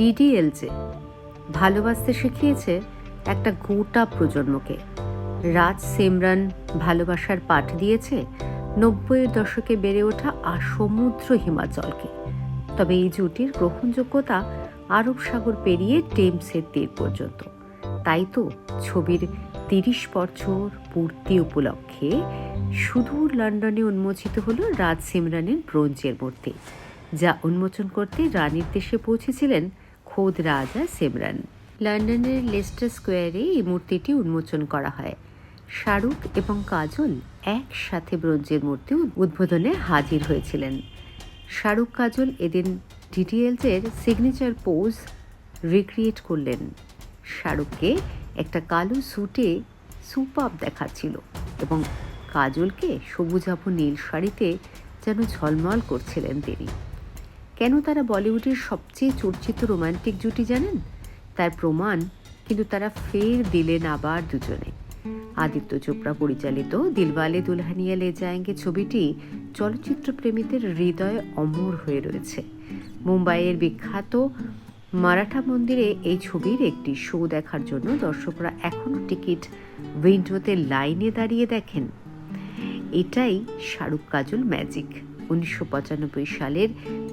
DDLJ ভালোবাসতে শিখিয়েছে একটা গোটা প্রজন্মকে। রাজ সিমরান ভালোবাসার পাঠ দিয়েছে নব্বইয়ের দশকে বেড়ে ওঠা আসমুদ্র হিমাচলকে। তবে এই জুটির গ্রহণযোগ্যতা আরব সাগর পেরিয়ে টেমসের তীর পর্যন্ত। তাই তো ছবির তিরিশ বছর পূর্তি উপলক্ষে সুদূর লন্ডনে উন্মোচিত হল রাজ সিমরানের ব্রোঞ্জের মূর্তি, যা উন্মোচন করতে রানীর দেশে পৌঁছেছিলেন খোদ রাজা সেমরান। লন্ডনের লেস্টার স্কোয়ারে এই মূর্তিটি উন্মোচন করা হয়। শাহরুখ এবং কাজল একসাথে ব্রোঞ্জের মূর্তি উদ্বোধনে হাজির হয়েছিলেন। শাহরুখ, কাজল এদিন ডিটিএলসের সিগনেচার পোজ রিক্রিয়েট করলেন। শাহরুখকে একটা কালো স্যুটে সুপাপ দেখাচ্ছিল এবং কাজলকে সবুজাভ নীল শাড়িতে যেন ঝলমল করছিলেন তিনি। কেন তারা বলিউডের সবচেয়ে চর্চিত রোমান্টিক জুটি জানেন? তার প্রমাণ, কিন্তু তারা ফের দিলেন আবার দুজনে। আদিত্য চোপড়া পরিচালিত দিলওয়ালে দুলহানিয়া লে যায়েঙ্গে ছবিটি চলচ্চিত্র প্রেমীদের হৃদয়ে অমর হয়ে রয়েছে। মুম্বাইয়ের বিখ্যাত মারাঠা মন্দিরে এই ছবির একটি শো দেখার জন্য দর্শকরা এখনও টিকিট উইন্ডোতে লাইনে দাঁড়িয়ে দেখেন। এটাই শাহরুখ কাজল ম্যাজিক। উনিশশো পঁচানব্বই সালের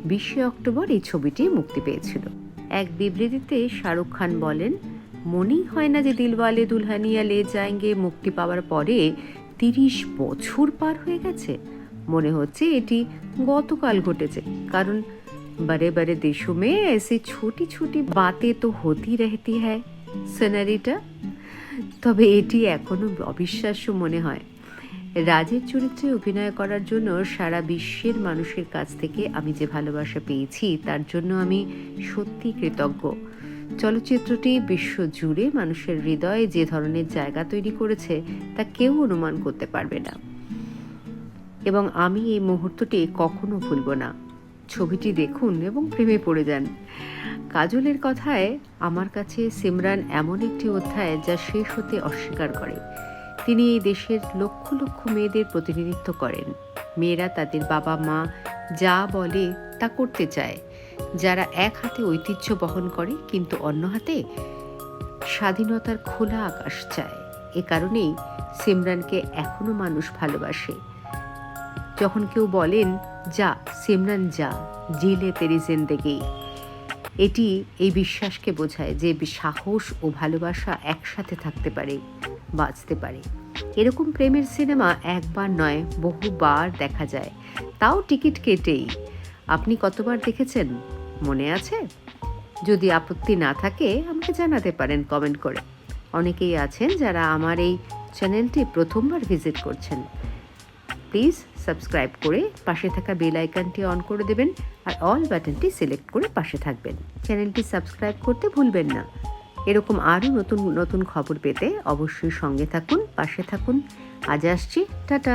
বিশে অক্টোবর এই ছবিটি মুক্তি পেয়েছিল। এক বিবৃতিতে শাহরুখ খান বলেন, মনেই হয় না যে দিলওয়ালে দুলহানিয়া লে যায়ঙ্গে মুক্তি পাওয়ার পরে তিরিশ বছর পার হয়ে গেছে। মনে হচ্ছে এটি গতকাল ঘটেছে। কারণ বারে বারে দেশো মে এসে ছোটি ছোটি বাতে তো হতি রহতি হ্যায়, সিনারিটা। তবে এটি এখনও অবিশ্বাস্য মনে হয়। রাজের চরিত্রে অভিনয় করার জন্য সারা বিশ্বের মানুষের কাছ থেকে আমি যে ভালোবাসা পেয়েছি, তার জন্য আমি সত্যি কৃতজ্ঞ। চলচ্চিত্রটি বিশ্ব জুড়ে মানুষের হৃদয়ে যে ধরনের জায়গা তৈরি করেছে, তা কেউ অনুমান করতে পারবে না। এবং আমি এই মুহূর্তটি কখনো ভুলব না। ছবিটি দেখুন এবং প্রেমে পড়ে যান। কাজলের কথায়, আমার কাছে সিমরান এমন একটি অধ্যায় যা শেষ হতে অস্বীকার করে। তিনি এই দেশের লক্ষ লক্ষ মেয়েদের প্রতিনিধিত্ব করেন। মেয়েরা তাদের বাবা মা যা বলে তা করতে চায়। যারা এক হাতে ঐতিহ্য বহন করে কিন্তু অন্য হাতে স্বাধীনতার খোলা আকাশ চায়। এ কারণেই সিমরানকে এখনও মানুষ ভালোবাসে। যখন কেউ বলেন, যা, সিমরান যা, জিলে তেরি জিন্দেগি। এটি এই বিশ্বাসকে বোঝায় যে সাহস ও ভালোবাসা একসাথে থাকতে পারে। বাঁচতে পারে। এরকম প্রেমের সিনেমা একবার নয়, বহুবার দেখা যায়। তাও টিকিট কেটেই। আপনি কতবার দেখেছেন? মনে আছে? যদি আপত্তি না থাকে, আমাকে জানাতে পারেন কমেন্ট করে। অনেকেই আছেন যারা আমার এই চ্যানেলটি প্রথমবার ভিজিট করছেন। প্লিজ সাবস্ক্রাইব করে পাশে থাকা বেল আইকনটি অন করে দেবেন আর অল বাটনটি সিলেক্ট করে পাশে থাকবেন। চ্যানেলটি সাবস্ক্রাইব করতে ভুলবেন না। এরকম আরও নতুন নতুন খবর পেতে অবশ্যই সঙ্গে থাকুন পাশে থাকুন। আজ আসছি টাটা।